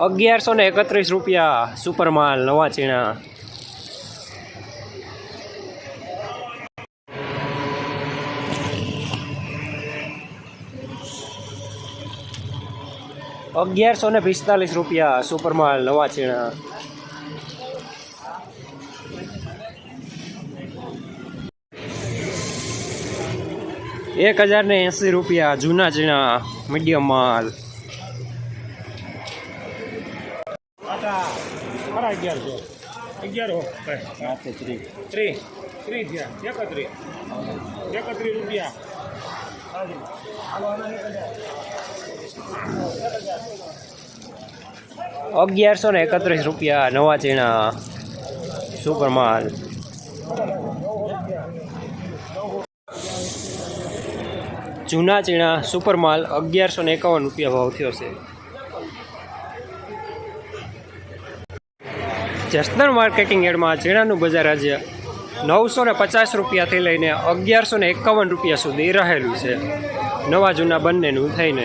અગિયારસો ને એકત્રીસ રૂપિયા સુપરમાલ નવા ચીણા. અગિયારસો ને પિસ્તાલીસ રૂપિયા સુપરમાલ નવા ચીણા. એક હજાર ને એંસી રૂપિયા જૂના ચીણા, મીડિયમ માલ. સાડા અગિયારસો અગિયાર હો. ત્રી ત્રી થયા. એકત્રીસ. એકત્રીસ રૂપિયા. અગિયારસો ને એકત્રીસ રૂપિયા નવા ચીણા સુપર માલ જૂના ચીણા સુપરમાલ અગિયારસો ને એકાવન રૂપિયા ભાવ થયો છે. જસદણ માર્કેટિંગ એડમાં ચીણાનું બજાર આજે નવસો ને પચાસ રૂપિયાથી લઈને અગિયારસો ને એકાવન રૂપિયા સુધી રહેલું છે. નવા જૂના બંનેનું થઈને